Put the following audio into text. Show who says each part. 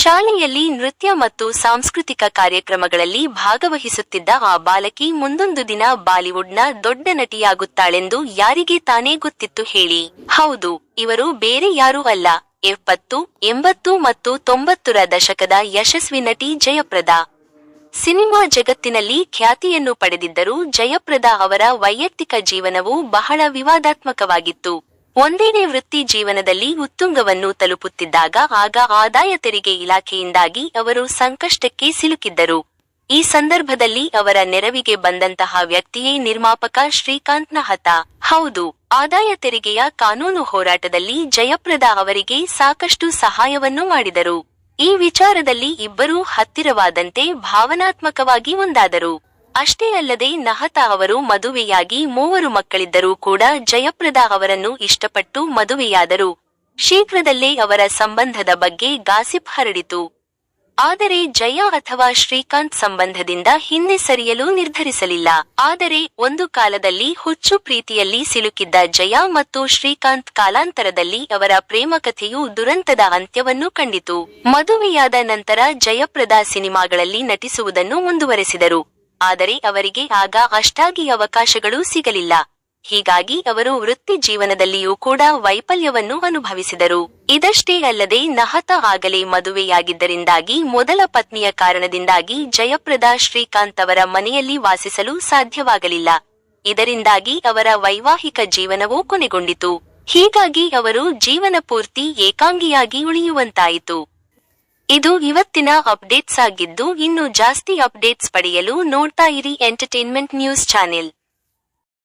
Speaker 1: ಶಾಲೆಯಲ್ಲಿ ನೃತ್ಯ ಮತ್ತು ಸಾಂಸ್ಕೃತಿಕ ಕಾರ್ಯಕ್ರಮಗಳಲ್ಲಿ ಭಾಗವಹಿಸುತ್ತಿದ್ದ ಆ ಬಾಲಕಿ ಮುಂದೊಂದು ದಿನ ಬಾಲಿವುಡ್ನ ದೊಡ್ಡ ನಟಿಯಾಗುತ್ತಾಳೆಂದು ಯಾರಿಗೆ ತಾನೇ ಗೊತ್ತಿತ್ತು ಹೇಳಿ. ಹೌದು, ಇವರು ಬೇರೆ ಯಾರೂ ಅಲ್ಲ. ಎಪ್ಪತ್ತು, ಎಂಬತ್ತು ಮತ್ತು ತೊಂಬತ್ತರ ದಶಕದ ಯಶಸ್ವಿ ನಟಿ ಜಯಪ್ರದಾ. ಸಿನಿಮಾ ಜಗತ್ತಿನಲ್ಲಿ ಖ್ಯಾತಿಯನ್ನು ಪಡೆದಿದ್ದರೂ ಜಯಪ್ರದಾ ಅವರ ವೈಯಕ್ತಿಕ ಜೀವನವು ಬಹಳ ವಿವಾದಾತ್ಮಕವಾಗಿತ್ತು. ಒಂದೇನೇ ವೃತ್ತಿ ಜೀವನದಲ್ಲಿ ಉತ್ತುಂಗವನ್ನು ತಲುಪುತ್ತಿದ್ದಾಗ ಆಗ ಆದಾಯ ತೆರಿಗೆ ಇಲಾಖೆಯಿಂದಾಗಿ ಅವರು ಸಂಕಷ್ಟಕ್ಕೆ ಸಿಲುಕಿದ್ದರು. ಈ ಸಂದರ್ಭದಲ್ಲಿ ಅವರ ನೆರವಿಗೆ ಬಂದಂತಹ ವ್ಯಕ್ತಿಯೇ ನಿರ್ಮಾಪಕ ಶ್ರೀಕಾಂತ್ ನಹತ ಹೌದು, ಆದಾಯ ತೆರಿಗೆಯ ಕಾನೂನು ಹೋರಾಟದಲ್ಲಿ ಜಯಪ್ರದಾ ಅವರಿಗೆ ಸಾಕಷ್ಟು ಸಹಾಯವನ್ನು ಮಾಡಿದರು. ಈ ವಿಚಾರದಲ್ಲಿ ಇಬ್ಬರೂ ಹತ್ತಿರವಾದಂತೆ ಭಾವನಾತ್ಮಕವಾಗಿ ಒಂದಾದರು. ಅಷ್ಟೇ ಅಲ್ಲದೆ ನಹತಾ ಅವರು ಮದುವೆಯಾಗಿ ಮೂವರು ಮಕ್ಕಳಿದ್ದರೂ ಕೂಡ ಜಯಪ್ರದಾ ಅವರನ್ನು ಇಷ್ಟಪಟ್ಟು ಮದುವೆಯಾದರು. ಶೀಘ್ರದಲ್ಲೇ ಅವರ ಸಂಬಂಧದ ಬಗ್ಗೆ ಗಾಸಿಪ್ ಹರಡಿತು. ಆದರೆ ಜಯ ಅಥವಾ ಶ್ರೀಕಾಂತ್ ಸಂಬಂಧದಿಂದ ಹಿಂದೆ ಸರಿಯಲು ನಿರ್ಧರಿಸಲಿಲ್ಲ. ಆದರೆ ಒಂದು ಕಾಲದಲ್ಲಿ ಹುಚ್ಚು ಪ್ರೀತಿಯಲ್ಲಿ ಸಿಲುಕಿದ್ದ ಜಯ ಮತ್ತು ಶ್ರೀಕಾಂತ್ ಕಾಲಾಂತರದಲ್ಲಿ ಅವರ ಪ್ರೇಮ ಕಥೆಯು ದುರಂತದ ಅಂತ್ಯವನ್ನು ಕಂಡಿತು. ಮದುವೆಯಾದ ನಂತರ ಜಯಪ್ರದಾ ಸಿನಿಮಾಗಳಲ್ಲಿ ನಟಿಸುವುದನ್ನು ಮುಂದುವರೆಸಿದರು. ಆದರೆ ಅವರಿಗೆ ಆಗ ಅಷ್ಟಾಗಿ ಅವಕಾಶಗಳು ಸಿಗಲಿಲ್ಲ. ಹೀಗಾಗಿ ಅವರು ವೃತ್ತಿ ಜೀವನದಲ್ಲಿಯೂ ಕೂಡ ವೈಫಲ್ಯವನ್ನು ಅನುಭವಿಸಿದರು. ಇದಷ್ಟೇ ಅಲ್ಲದೆ ನಹತ ಆಗಲೇ ಮದುವೆಯಾಗಿದ್ದರಿಂದಾಗಿ ಮೊದಲ ಪತ್ನಿಯ ಕಾರಣದಿಂದಾಗಿ ಜಯಪ್ರದಾ ಶ್ರೀಕಾಂತ್ ಅವರ ಮನೆಯಲ್ಲಿ ವಾಸಿಸಲು ಸಾಧ್ಯವಾಗಲಿಲ್ಲ. ಇದರಿಂದಾಗಿ ಅವರ ವೈವಾಹಿಕ ಜೀವನವೂ ಕೊನೆಗೊಂಡಿತು. ಹೀಗಾಗಿ ಅವರು ಜೀವನ ಪೂರ್ತಿ ಏಕಾಂಗಿಯಾಗಿ ಉಳಿಯುವಂತಾಯಿತು. ಇದು ಇವತ್ತಿನ ಅಪ್ಡೇಟ್ಸ್ ಆಗಿದ್ದು ಇನ್ನು ಜಾಸ್ತಿ ಅಪ್ಡೇಟ್ಸ್ ಪಡೆಯಲು ನೋಡ್ತಾ ಇರಿ ಎಂಟರ್ಟೈನ್ಮೆಂಟ್ ನ್ಯೂಸ್ ಚಾನೆಲ್